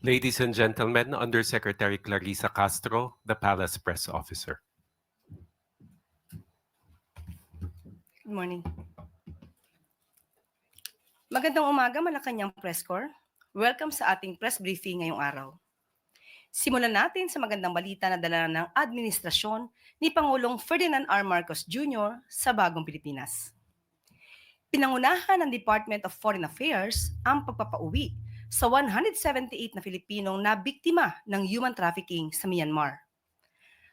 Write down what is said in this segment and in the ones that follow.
Ladies and gentlemen, Undersecretary Clarissa Castro, the Palace Press Officer. Good morning. Magandang umaga, Malacanang Press Corps. Welcome sa ating press briefing ngayong araw. Simulan natin sa magandang balita na dala ng administrasyon ni Pangulong Ferdinand R. Marcos Jr. sa bagong Pilipinas. Pinangunahan ng Department of Foreign Affairs ang pagpapauwi sa 178 na Filipinong na biktima ng human trafficking sa Myanmar.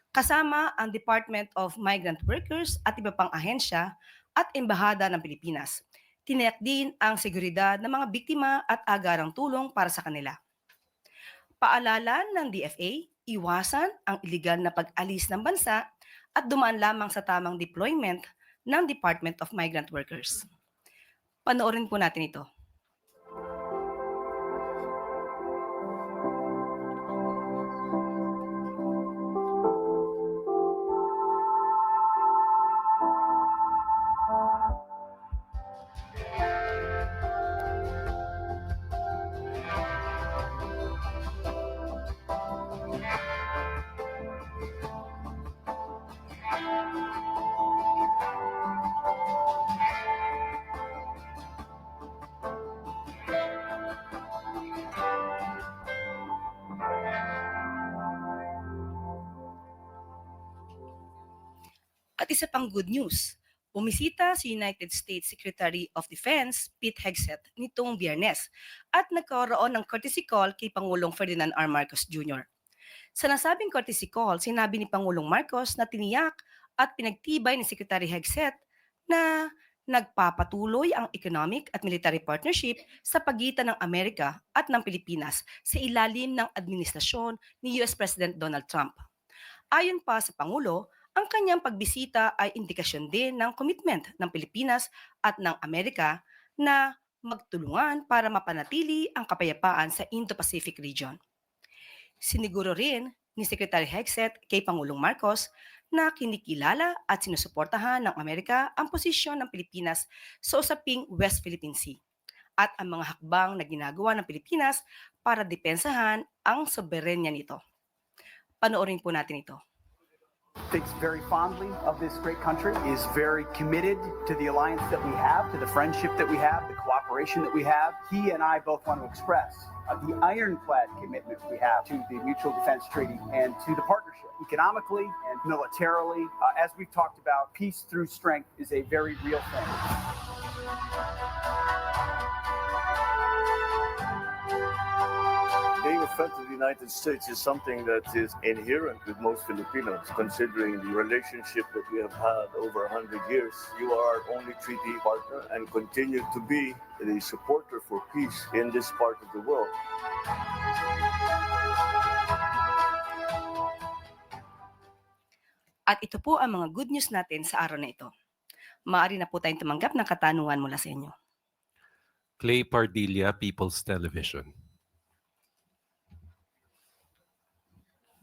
Kasama ang Department of Migrant Workers at iba pang ahensya at embahada ng Pilipinas. Tiniyak din ang seguridad ng mga biktima at agarang tulong para sa kanila. Paalala ng DFA, iwasan ang iligal na pag-alis ng bansa at dumaan lamang sa tamang deployment ng Department of Migrant Workers. Panoorin po natin ito. Pang good news, bumisita si United States Secretary of Defense Pete Hegseth nitong biyernes at nagkaroon ng courtesy call kay Pangulong Ferdinand R. Marcos Jr. Sa nasabing courtesy call, sinabi ni Pangulong Marcos na tiniyak at pinagtibay ni Secretary Hegseth na nagpapatuloy ang economic at military partnership sa pagitan ng Amerika at ng Pilipinas sa ilalim ng administrasyon ni US President Donald Trump. Ayon pa sa Pangulo, ang kanyang pagbisita ay indikasyon din ng commitment ng Pilipinas at ng Amerika na magtulungan para mapanatili ang kapayapaan sa Indo-Pacific region. Siniguro rin ni Secretary Hegseth kay Pangulong Marcos na kinikilala at sinusuportahan ng Amerika ang posisyon ng Pilipinas sa usaping West Philippine Sea at ang mga hakbang na ginagawa ng Pilipinas para depensahan ang soberenya nito. Panoorin po natin ito. Thinks very fondly of this great country, is very committed to the alliance that we have, to the friendship that we have, the cooperation that we have. He and I both want to express uh, the ironclad commitment we have to the Mutual Defense Treaty and to the partnership. Economically and militarily, uh, as we've talked about, peace through strength is a very real thing. Being a friend to the United States is something that is inherent with most Filipinos, considering the relationship that we have had over 100 years. You are our only treaty partner and continue to be the supporter for peace in this part of the world. At ito po ang mga good news natin sa araw na ito. Maaari na po tayong tumanggap ng katanungan mula sa inyo. Clay Pardilla, People's Television.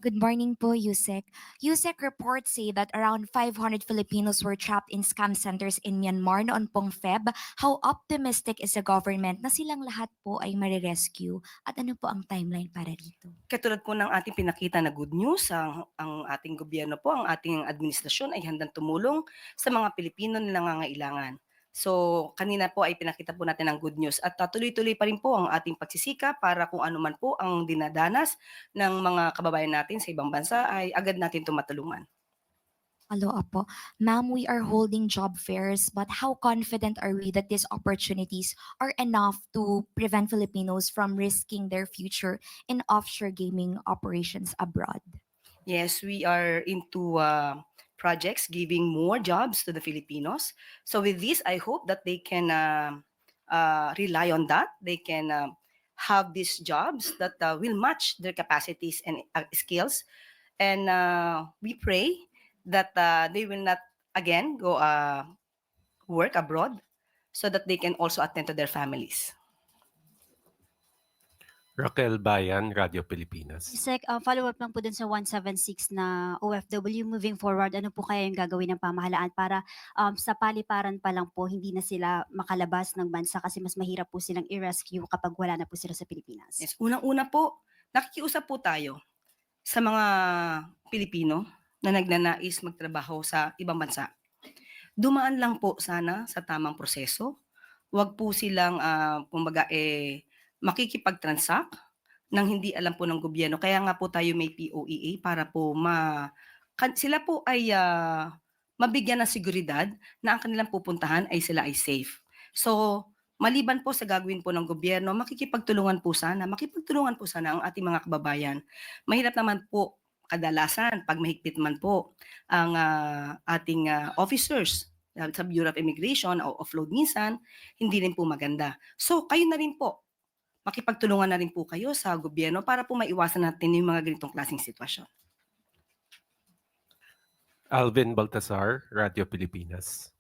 Good morning po, Yusek. Yusek reports say that around 500 Filipinos were trapped in scam centers in Myanmar noon pong Feb. How optimistic is the government na silang lahat po ay marirescue? At ano po ang timeline para dito? Katulad po ng ating pinakita na good news, ang, ang ating gobyerno po, ang ating administrasyon ay handang tumulong sa mga Pilipino na nangangailangan. So, kanina po ay pinakita po natin ang good news at uh, tuloy-tuloy pa rin po ang ating pagsisika para kung ano man po ang dinadanas ng mga kababayan natin sa ibang bansa ay agad natin tumatulungan. Follow up po. Ma'am, we are holding job fairs, but how confident are we that these opportunities are enough to prevent Filipinos from risking their future in offshore gaming operations abroad? Yes, we are into uh, projects giving more jobs to the Filipinos. So with this, I hope that they can uh, uh, rely on that. They can uh, have these jobs that uh, will match their capacities and uh, skills. And we pray that they will not again go work abroad so that they can also attend to their families. Raquel Bayan, Radio Pilipinas. Sec, uh, follow-up lang po dun sa 176 na OFW moving forward, ano po kaya yung gagawin ng pamahalaan para um, sa paliparan pa lang po, hindi na sila makalabas ng bansa kasi mas mahirap po silang i-rescue kapag wala na po sila sa Pilipinas? Yes, unang-una po, nakikiusap po tayo sa mga Pilipino na nagnanais magtrabaho sa ibang bansa. Dumaan lang po sana sa tamang proseso. Huwag po silang, ah, kumbaga, eh, makikipag-transact ng hindi alam po ng gobyerno. Kaya nga po tayo may POEA para po ma sila po ay ah, mabigyan ng seguridad na ang kanilang pupuntahan ay sila ay safe. So, maliban po sa gagawin po ng gobyerno, makikipagtulungan po sana, makipagtulungan po sana ang ating mga kababayan. Mahirap naman po kadalasan pag mahigpit man po ang ah, ating ah, officers sa Bureau of Immigration o offload minsan, hindi rin po maganda. So, kayo na rin po, makipagtulungan na rin po kayo sa gobyerno para po maiwasan natin yung mga ganitong klaseng sitwasyon. Alvin Baltasar, Radio Pilipinas.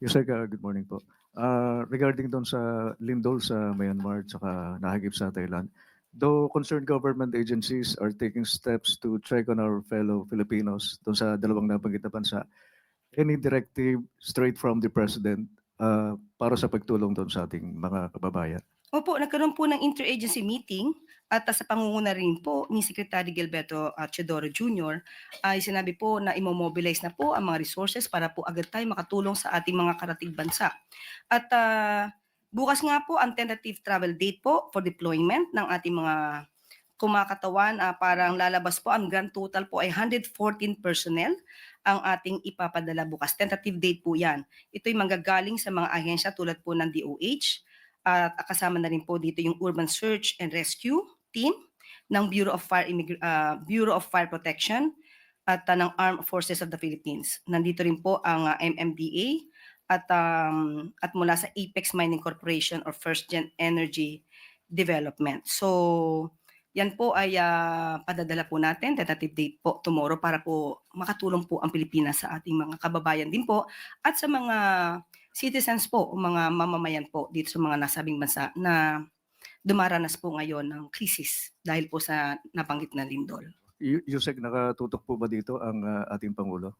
Yes, sir. Good morning po. Uh, regarding doon sa lindol sa Myanmar at saka nahagip sa Thailand, though concerned government agencies are taking steps to check on our fellow Filipinos doon sa dalawang nabanggit na bansa, any directive straight from the President uh, para sa pagtulong doon sa ating mga kababayan? Opo, nagkaroon po ng interagency meeting at sa pangunguna rin po ni Secretary Gilberto uh, Chodoro Jr. ay sinabi po na imomobilize na po ang mga resources para po agad tayo makatulong sa ating mga karatig bansa. At ah, bukas nga po ang tentative travel date po for deployment ng ating mga kumakatawan. ah, parang lalabas po ang grand total po ay 114 personnel ang ating ipapadala bukas. Tentative date po yan. Ito'y manggagaling sa mga ahensya tulad po ng DOH, at kasama na rin po dito yung Urban Search and Rescue Team ng Bureau of Fire Immig- ah, Bureau of Fire Protection at ah, ng Armed Forces of the Philippines. Nandito rin po ang ah, MMDA at um, at mula sa Apex Mining Corporation or First Gen Energy Development. So yan po ay ah, padadala po natin, tentative date po tomorrow para po makatulong po ang Pilipinas sa ating mga kababayan din po at sa mga citizens po o mga mamamayan po dito sa mga nasabing bansa na dumaranas po ngayon ng krisis dahil po sa nabanggit na lindol. Y- Yusek, nakatutok po ba dito ang uh, ating Pangulo?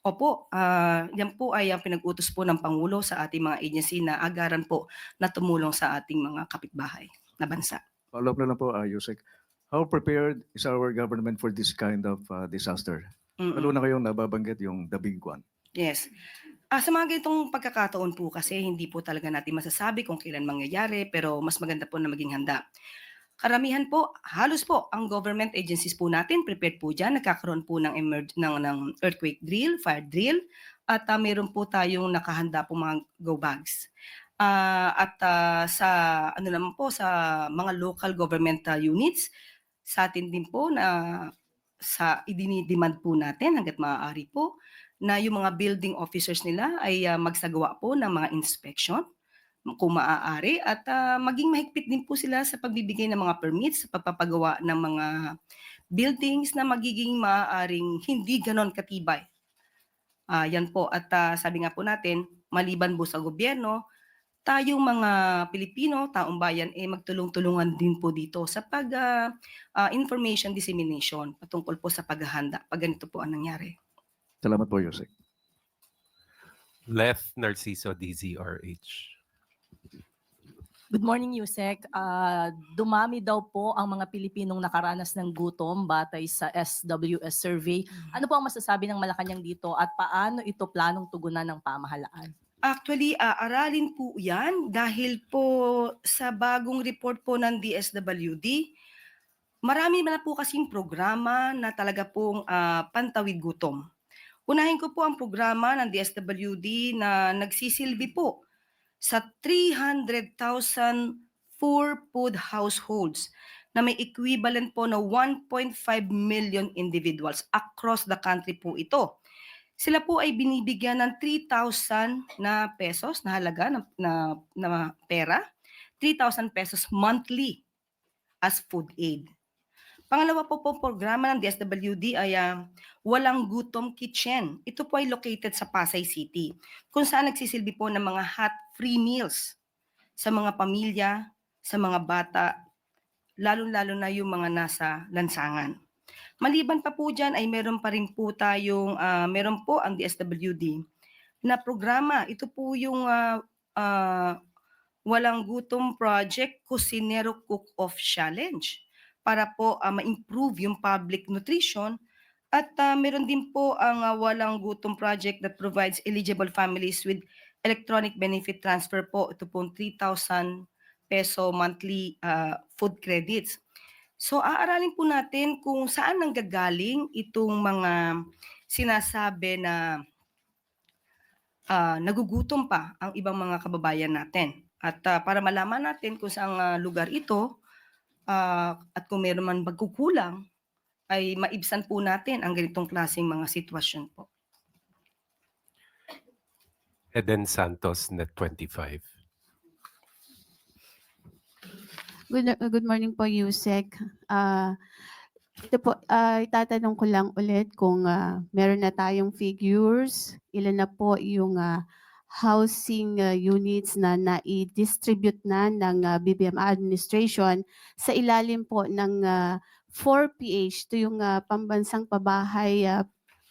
Opo, ah, yan po ay ang pinag-utos po ng Pangulo sa ating mga agency na agaran po na tumulong sa ating mga kapitbahay na bansa. Follow up na lang po, uh, Yusek. How prepared is our government for this kind of uh, disaster? Mm-mm. Lalo na kayong nababanggit yung the big one. Yes. Ah, sa mga ganitong pagkakataon po kasi hindi po talaga natin masasabi kung kailan mangyayari pero mas maganda po na maging handa. Karamihan po, halos po ang government agencies po natin prepared po diyan, nagkakaroon po ng emerg- ng, ng earthquake drill, fire drill at ah, meron po tayong nakahanda po mga go bags. Ah, at ah, sa ano naman po sa mga local government ah, units sa atin din po na sa idinidemand po natin hanggat maaari po na yung mga building officers nila ay ah, magsagawa po ng mga inspection kung maaari at ah, maging mahigpit din po sila sa pagbibigay ng mga permits sa pagpapagawa ng mga buildings na magiging maaaring hindi ganon katibay. Ah, yan po at ah, sabi nga po natin maliban po sa gobyerno tayong mga Pilipino, taong bayan, eh magtulong-tulungan din po dito sa pag ah, ah, information dissemination patungkol po sa paghahanda pag ganito po ang nangyari. Salamat po, Yusek. Left Narciso, DZRH. Good morning, Yusek. Ah, dumami daw po ang mga Pilipinong nakaranas ng gutom batay sa SWS survey. Ano po ang masasabi ng Malacanang dito at paano ito planong tugunan ng pamahalaan? Actually, ah, aralin po yan dahil po sa bagong report po ng DSWD, marami na po kasing programa na talaga pong ah, pantawid gutom. Unahin ko po ang programa ng DSWD na nagsisilbi po sa 300,000 poor food households na may equivalent po na 1.5 million individuals across the country po ito. Sila po ay binibigyan ng 3,000 na pesos na halaga na, na, na pera, 3,000 pesos monthly as food aid. Pangalawa po po programa ng DSWD ay ah, Walang Gutom Kitchen. Ito po ay located sa Pasay City, kung saan nagsisilbi po ng mga hot free meals sa mga pamilya, sa mga bata, lalo-lalo na yung mga nasa lansangan. Maliban pa po dyan ay meron pa rin po tayong, ah, meron po ang DSWD na programa. Ito po yung ah, ah, Walang Gutom Project Kusinero Cook-Off Challenge para po ah, ma-improve yung public nutrition at ah, meron din po ang ah, Walang Gutom Project that provides eligible families with electronic benefit transfer po. Ito po 3,000 peso monthly ah, food credits. So aaralin po natin kung saan nanggagaling itong mga sinasabi na ah, nagugutom pa ang ibang mga kababayan natin. At ah, para malaman natin kung saang ah, lugar ito ah, at kung meron man pagkukulang, ay maibsan po natin ang ganitong klaseng mga sitwasyon po. Eden Santos, Net 25. Good, good morning po, Yusek. Ah, ito po, ah, itatanong ko lang ulit kung ah, meron na tayong figures, ilan na po yung ah, housing ah, units na nai-distribute na ng ah, BBM administration sa ilalim po ng ah, 4PH, ito yung ah, pambansang pabahay ah,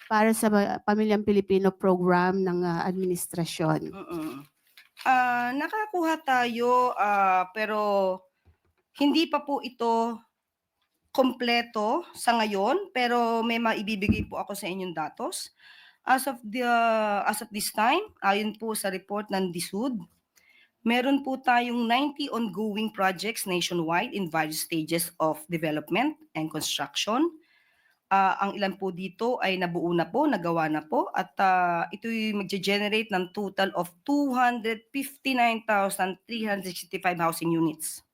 para sa pamilyang Pilipino program ng ah, administrasyon. Mm-mm. Ah, nakakuha tayo ah, pero hindi pa po ito kompleto sa ngayon pero may maibibigay po ako sa inyong datos. As of the as of this time, ayon po sa report ng DSUD, meron po tayong 90 ongoing projects nationwide in various stages of development and construction. Ah, ang ilan po dito ay nabuo na po, nagawa na po at ah, ito'y magge-generate ng total of 259,365 housing units.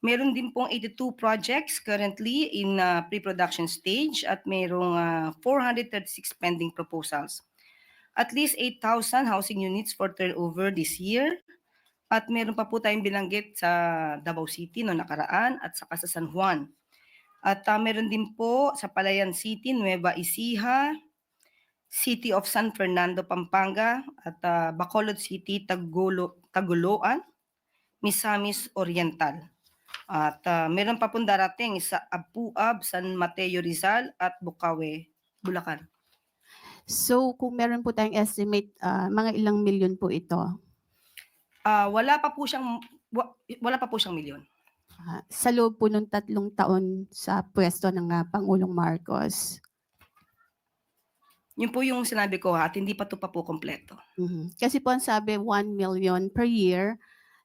Meron din pong 82 projects currently in ah, pre-production stage at merong ah, 436 pending proposals. At least 8,000 housing units for turnover this year. At meron pa po tayong binanggit sa Davao City no nakaraan at saka sa San Juan. At ah, meron din po sa Palayan City, Nueva Ecija, City of San Fernando, Pampanga, at ah, Bacolod City, Tagulo, Taguloan, Misamis Oriental. At ah, meron pa pong darating sa Apuab, San Mateo Rizal, at Bukawe, Bulacan. So kung meron po tayong estimate, ah, mga ilang milyon po ito? Ah, wala pa po siyang wa- wala pa po siyang milyon. Ah, sa loob po ng tatlong taon sa pwesto ng ah, Pangulong Marcos. Yun po yung sinabi ko ha, at hindi pa to pa po kompleto. Mhm. Kasi po ang sabi 1 million per year.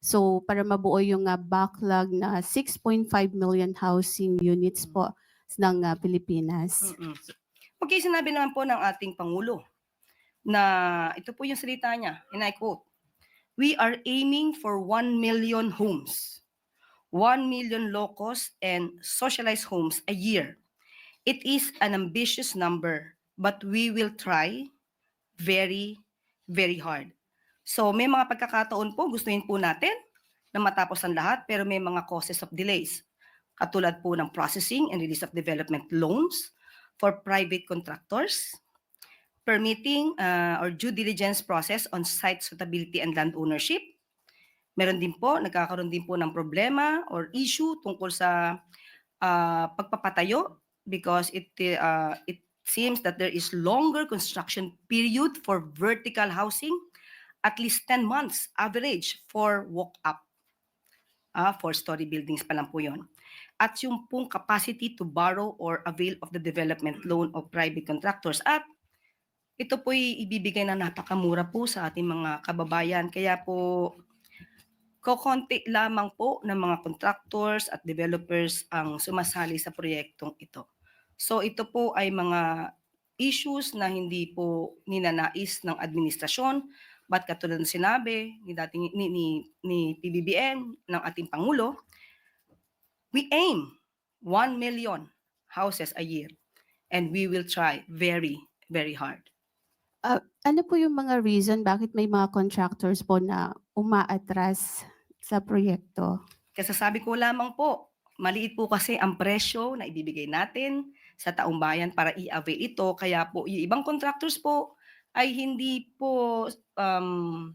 So para mabuo yung ah, backlog na 6.5 million housing units po ng ah, Pilipinas. Mm-mm. Okay, sinabi naman po ng ating Pangulo na ito po yung salita niya, and I quote, We are aiming for 1 million homes, 1 million low-cost and socialized homes a year. It is an ambitious number, but we will try very, very hard. So may mga pagkakataon po, gustuhin po natin na matapos ang lahat, pero may mga causes of delays. Katulad po ng processing and release of development loans, for private contractors, permitting uh, or due diligence process on site suitability and land ownership. Meron din po, nagkakaroon din po ng problema or issue tungkol sa uh, pagpapatayo because it uh, it seems that there is longer construction period for vertical housing, at least 10 months average for walk-up. Ah, four-story buildings pa lang po yon at yung pong capacity to borrow or avail of the development loan of private contractors. At ito po'y ibibigay na napakamura po sa ating mga kababayan. Kaya po, kokonti lamang po ng mga contractors at developers ang sumasali sa proyektong ito. So ito po ay mga issues na hindi po ninanais ng administrasyon but katulad ng sinabi ni dating ni, ni, ni PBBM ng ating pangulo we aim 1 million houses a year and we will try very very hard Ano po yung mga reason bakit may mga contractors po na umaatras sa proyekto? kasasabi ko lamang po maliit po kasi ang presyo na ibibigay natin sa taong bayan para i-avail ito kaya po yung ibang contractors po ay hindi po um,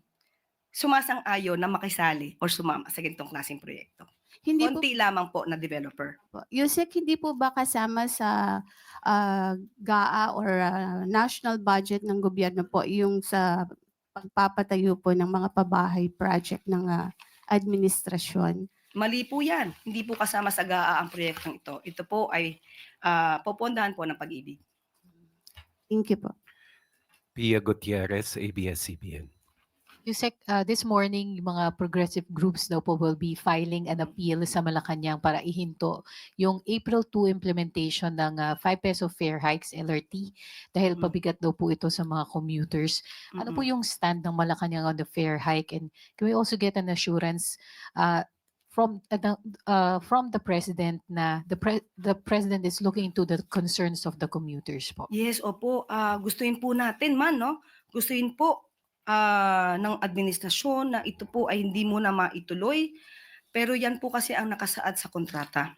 sumasang-ayon na makisali or sumama sa ganitong klaseng proyekto. Hindi po Konti lamang po na developer. po. Yusek, hindi po ba kasama sa ah, GAA or ah, national budget ng gobyerno po yung sa pagpapatayo po ng mga pabahay project ng ah, administrasyon. Mali po yan. Hindi po kasama sa GAA ang proyektong ito. Ito po ay ah, popondahan po ng pag-ibig. Thank you po. Pia Gutierrez, ABS-CBN. Yusek, uh, this morning, yung mga progressive groups daw po will be filing an appeal sa Malacanang para ihinto yung April 2 implementation ng uh, 5 peso fare hikes LRT dahil Mm. pabigat daw po ito sa mga commuters. Ano po yung stand ng Malacanang on the fare hike and can we also get an assurance uh, from uh, uh, from the president na the pre- the president is looking into the concerns of the commuters po? Yes, opo. Ah, gustuin po natin man, no? Gustuin po ah, ng administrasyon na ito po ay hindi muna maituloy. Pero yan po kasi ang nakasaad sa kontrata.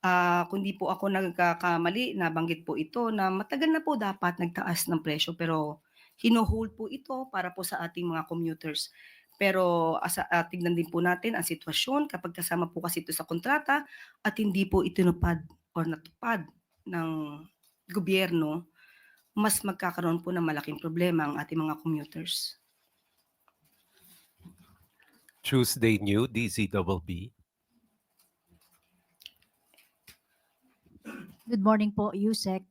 Ah, kundi po ako nagkakamali, nabanggit po ito na matagal na po dapat nagtaas ng presyo pero hino-hold po ito para po sa ating mga commuters. Pero asa, ah, tignan din po natin ang sitwasyon kapag kasama po kasi ito sa kontrata at hindi po itinupad or natupad ng gobyerno, mas magkakaroon po ng malaking problema ang ating mga commuters. Tuesday New, DZBB. Good morning po, Yusek.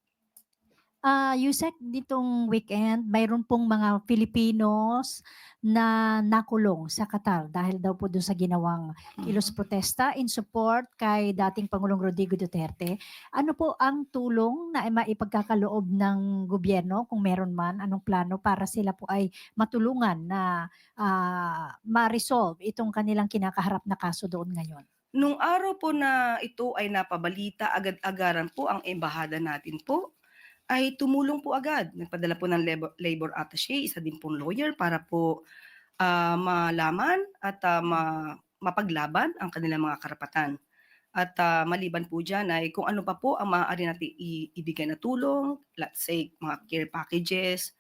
Ah, Yusek, ditong weekend, mayroon pong mga Filipinos na nakulong sa Qatar dahil daw po doon sa ginawang kilos protesta in support kay dating Pangulong Rodrigo Duterte. Ano po ang tulong na maipagkakaloob ng gobyerno kung meron man anong plano para sila po ay matulungan na ah, ma-resolve itong kanilang kinakaharap na kaso doon ngayon? Nung araw po na ito ay napabalita, agad-agaran po ang embahada natin po ay tumulong po agad. Nagpadala po ng labor, labor attaché, isa din pong lawyer para po ah, malaman at ah, ma- mapaglaban ang kanilang mga karapatan. At ah, maliban po dyan ay kung ano pa po ang maaari natin i- ibigay na tulong, let's say mga care packages,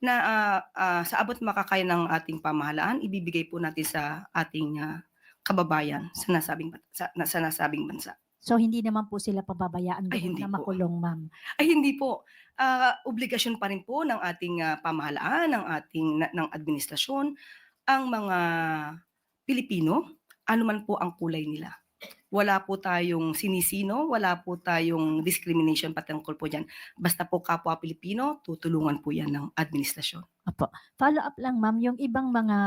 na ah, ah, sa abot makakaya ng ating pamahalaan, ibibigay po natin sa ating ah, kababayan sa nasabing, sa, sa nasabing bansa. So hindi naman po sila pababayaan Ay, hindi na po. makulong, ma'am. Ay hindi po. Ah, obligasyon pa rin po ng ating ah, pamahalaan, ng ating na- ng administrasyon ang mga Pilipino, anuman po ang kulay nila. Wala po tayong sinisino, wala po tayong discrimination patungkol po diyan. Basta po kapwa Pilipino, tutulungan po 'yan ng administrasyon. Follow up lang, ma'am, yung ibang mga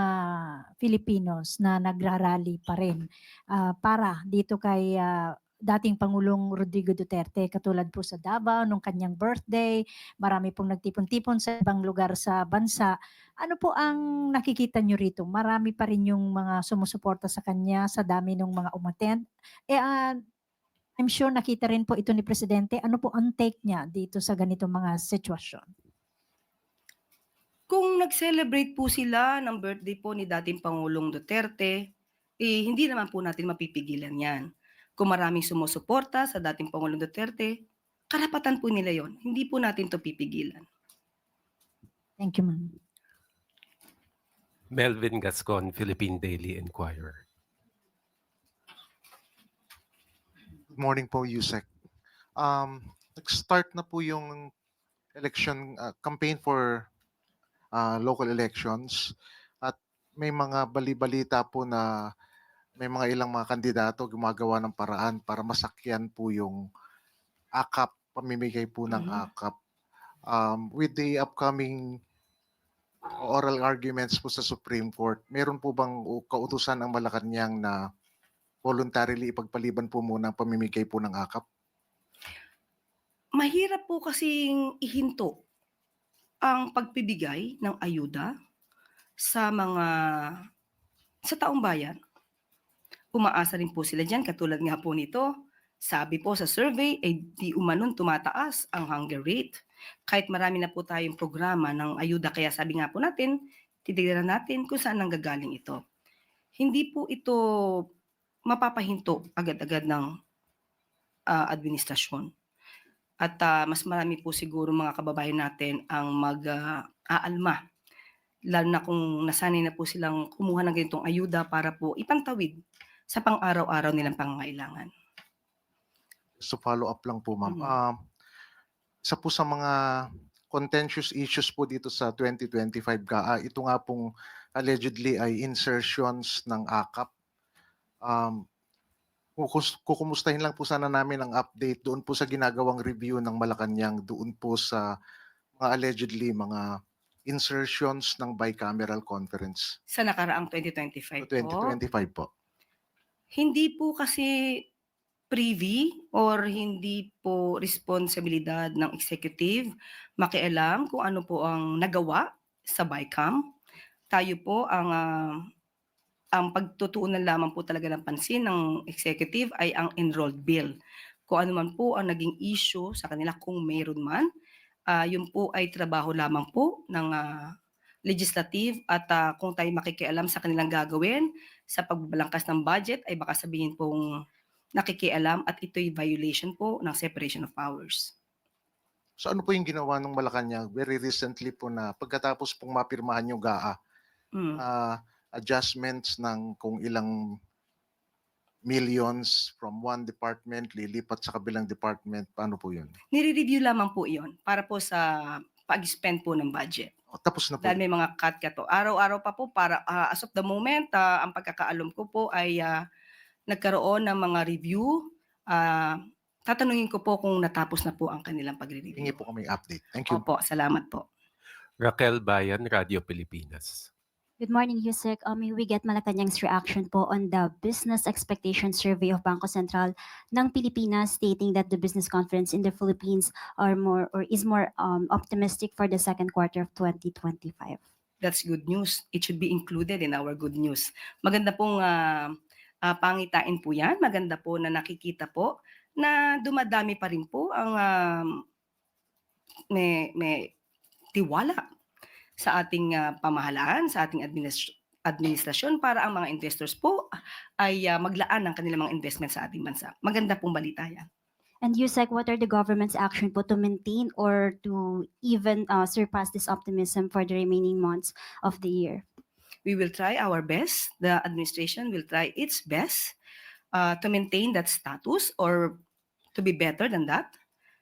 Filipinos na nagrarally pa rin ah, para dito kay ah, dating Pangulong Rodrigo Duterte, katulad po sa Davao nung kanyang birthday, marami pong nagtipon-tipon sa ibang lugar sa bansa. Ano po ang nakikita nyo rito? Marami pa rin yung mga sumusuporta sa kanya sa dami ng mga umattend. Eh, ah, I'm sure nakita rin po ito ni Presidente. Ano po ang take niya dito sa ganitong mga sitwasyon? Kung nag-celebrate po sila ng birthday po ni dating Pangulong Duterte, eh, hindi naman po natin mapipigilan yan. Kung maraming sumusuporta sa dating Pangulong Duterte, karapatan po nila yon. Hindi po natin to pipigilan. Thank you, ma'am. Melvin Gascon, Philippine Daily Inquirer. Good morning po, Yusek. Um, nag-start na po yung election uh, campaign for uh, local elections at may mga bali-balita po na may mga ilang mga kandidato gumagawa ng paraan para masakyan po yung AKAP, pamimigay po ng Mhm. AKAP. Um, with the upcoming oral arguments po sa Supreme Court, meron po bang kautusan ang Malacanang na voluntarily ipagpaliban po muna ang pamimigay po ng AKAP? Mahirap po kasing ihinto ang pagpibigay ng ayuda sa mga sa taong bayan. Umaasa rin po sila dyan, katulad nga po nito, sabi po sa survey, ay di umanon tumataas ang hunger rate. Kahit marami na po tayong programa ng ayuda, kaya sabi nga po natin, titignan natin kung saan nanggagaling ito. Hindi po ito mapapahinto agad-agad ng ah, administrasyon. At ah, mas marami po siguro mga kababayan natin ang mag-aalma. Lalo na kung nasanay na po silang kumuha ng ganitong ayuda para po ipantawid sa pang-araw-araw nilang pangangailangan. So follow up lang po ma'am. Mhm. Um, isa po sa mga contentious issues po dito sa 2025 GAA, ito nga pong allegedly ay insertions ng AKAP. Um, kukumustahin lang po sana namin ang update doon po sa ginagawang review ng Malacanang doon po sa mga allegedly mga insertions ng bicameral conference Sa nakaraang 2025 po. 2025 po. Hindi po kasi privy or hindi po responsibilidad ng executive makialam kung ano po ang nagawa sa BICAM. Tayo po ang ah, ang pagtutuunan lamang po talaga ng pansin ng executive ay ang enrolled bill. Kung ano man po ang naging issue sa kanila kung mayroon man, ah, yun po ay trabaho lamang po ng ah, legislative at ah, kung tayo makikialam sa kanilang gagawin sa pagbalangkas ng budget ay baka sabihin pong nakikialam at ito'y violation po ng separation of powers. So ano po yung ginawa ng Malacanang very recently po na pagkatapos pong mapirmahan yung GAA, Mm. ah, adjustments ng kung ilang millions from one department lilipat sa kabilang department, paano po yun? Nire-review lamang po iyon para po sa pag-spend po ng budget. O, tapos na po. Dahil may mga cut-cut po. Araw-araw pa po para ah, as of the moment, ah, ang pagkakaalom ko po ay ah, nagkaroon ng mga review. Ah, tatanungin ko po kung natapos na po ang kanilang Hingi pagre-review. po kami update. Thank you. Opo, salamat po. Raquel Bayan, Radio Pilipinas. Good morning, Yusek. Um, we get Malacanang's reaction po on the Business Expectation Survey of Bangko Sentral ng Pilipinas stating that the business confidence in the Philippines are more or is more um, optimistic for the second quarter of 2025. That's good news. It should be included in our good news. Maganda pong ah, ah, pangitain po yan. Maganda po na nakikita po na dumadami pa rin po ang um, may, may tiwala sa ating ah, pamahalaan, sa ating administ- administrasyon para ang mga investors po ay ah, maglaan ng kanilang mga investment sa ating bansa. Maganda pong balita yan. And Yusek, what are the government's action po to maintain or to even uh, surpass this optimism for the remaining months of the year? we will try our best. The administration will try its best uh, to maintain that status or to be better than that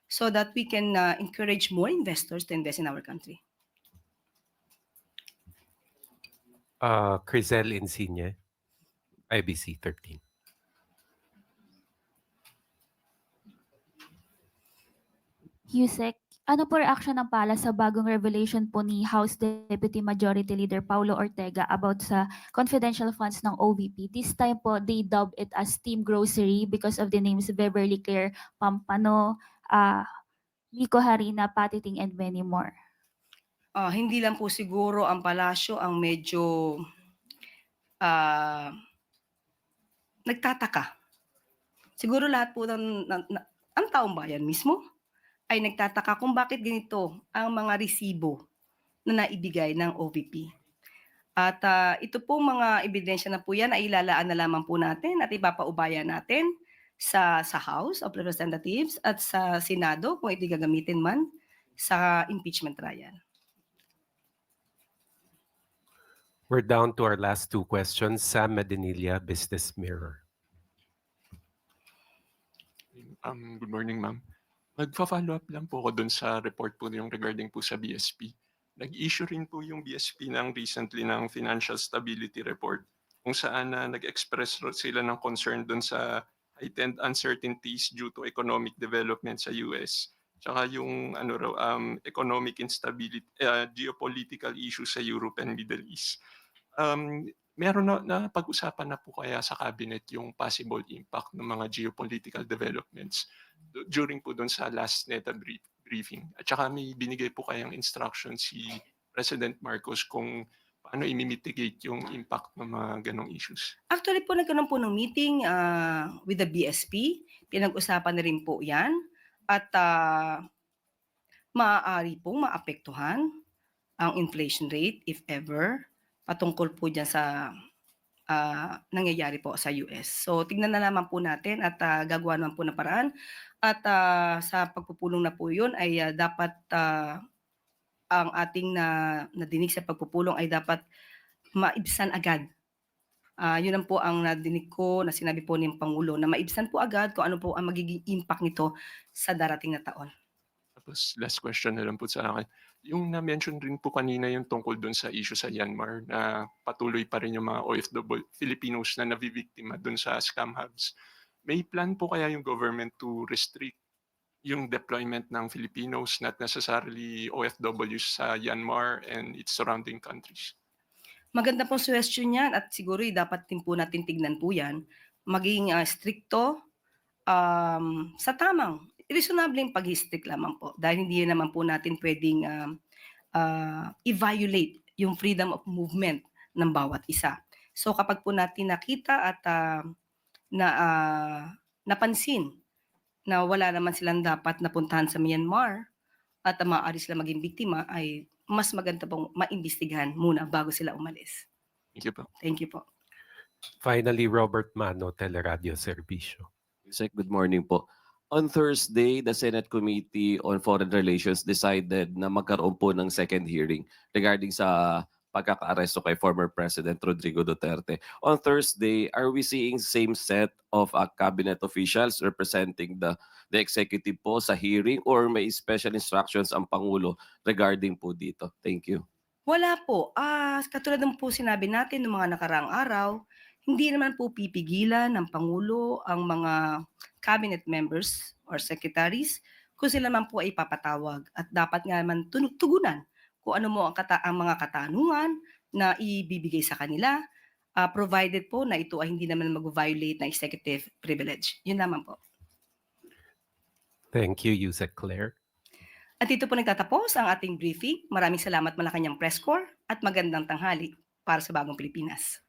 so that we can uh, encourage more investors to invest in our country. Uh, Crizel Insigne, IBC 13. Yusek, ano po reaction ng pala sa bagong revelation po ni House Deputy Majority Leader Paulo Ortega about sa confidential funds ng OVP? This time po, they dubbed it as Team Grocery because of the names Beverly Care, Pampano, uh, Nico Harina, Patiting, and many more. Ah, hindi lang po siguro ang palasyo ang medyo ah, nagtataka. Siguro lahat po ng, ng- ng- ang taong bayan mismo ay nagtataka kung bakit ganito ang mga resibo na naibigay ng OVP. At ah, ito po mga ebidensya na po yan ay ilalaan na lamang po natin at ipapaubaya natin sa sa House of Representatives at sa Senado kung ito gagamitin man sa impeachment trial. We're down to our last two questions. Sam Medinilla, Business Mirror. Um, good morning, ma'am. Magfa-follow up lang po ako dun sa report po yung regarding po sa BSP. Nag-issue rin po yung BSP ng recently ng Financial Stability Report kung saan na nag-express sila ng concern dun sa heightened uncertainties due to economic development sa US. Tsaka yung ano um, economic instability, uh, geopolitical issues sa Europe and Middle East. Um, meron na, na pag-usapan na po kaya sa cabinet yung possible impact ng mga geopolitical developments du- during po doon sa last NETA brief, briefing. At saka may binigay po kayang instruction si President Marcos kung paano i-mitigate yung impact ng mga ganong issues. Actually po nagkaroon po ng meeting ah, with the BSP. Pinag-usapan na rin po yan. At ah, maaari pong maapektuhan ang inflation rate if ever patungkol po dyan sa ah, nangyayari po sa US. So tignan na naman po natin at ah, gagawa naman po ng paraan. At ah, sa pagpupulong na po yun ay ah, dapat ah, ang ating na nadinig sa pagpupulong ay dapat maibsan agad Ah, yun lang po ang nadinig ko na sinabi po ng Pangulo na maibsan po agad kung ano po ang magiging impact nito sa darating na taon. Tapos last question na lang po sa akin. Yung na-mention rin po kanina yung tungkol dun sa issue sa Myanmar na patuloy pa rin yung mga OFW Filipinos na nabibiktima dun sa scam hubs. May plan po kaya yung government to restrict yung deployment ng Filipinos, not necessarily OFWs sa Myanmar and its surrounding countries? Maganda pong suggestion yan at siguro eh, dapat din po natin tignan po yan. Maging ah, stricto um, sa tamang, reasonable yung pag-strict lamang po. Dahil hindi naman po natin pwedeng um, ah, i-violate yung freedom of movement ng bawat isa. So kapag po natin nakita at ah, na ah, napansin na wala naman silang dapat napuntahan sa Myanmar at uh, maaari sila maging biktima ay mas maganda pong maimbestigahan muna bago sila umalis. Thank you po. Thank you po. Finally, Robert Mano, Teleradio Servicio. Sec, good morning po. On Thursday, the Senate Committee on Foreign Relations decided na magkaroon po ng second hearing regarding sa pagkakaaresto kay former President Rodrigo Duterte. On Thursday, are we seeing same set of uh, cabinet officials representing the the executive po sa hearing or may special instructions ang Pangulo regarding po dito? Thank you. Wala po. Ah, katulad ng po sinabi natin ng mga nakaraang araw, hindi naman po pipigilan ng Pangulo ang mga cabinet members or secretaries kung sila man po ay papatawag at dapat nga naman tugunan kung ano mo ang, kata- ang mga katanungan na ibibigay sa kanila ah, provided po na ito ay hindi naman mag-violate ng executive privilege. Yun naman po. Thank you, Yusek Claire. At dito po nagtatapos ang ating briefing. Maraming salamat Malacanang Press Corps at magandang tanghali para sa Bagong Pilipinas.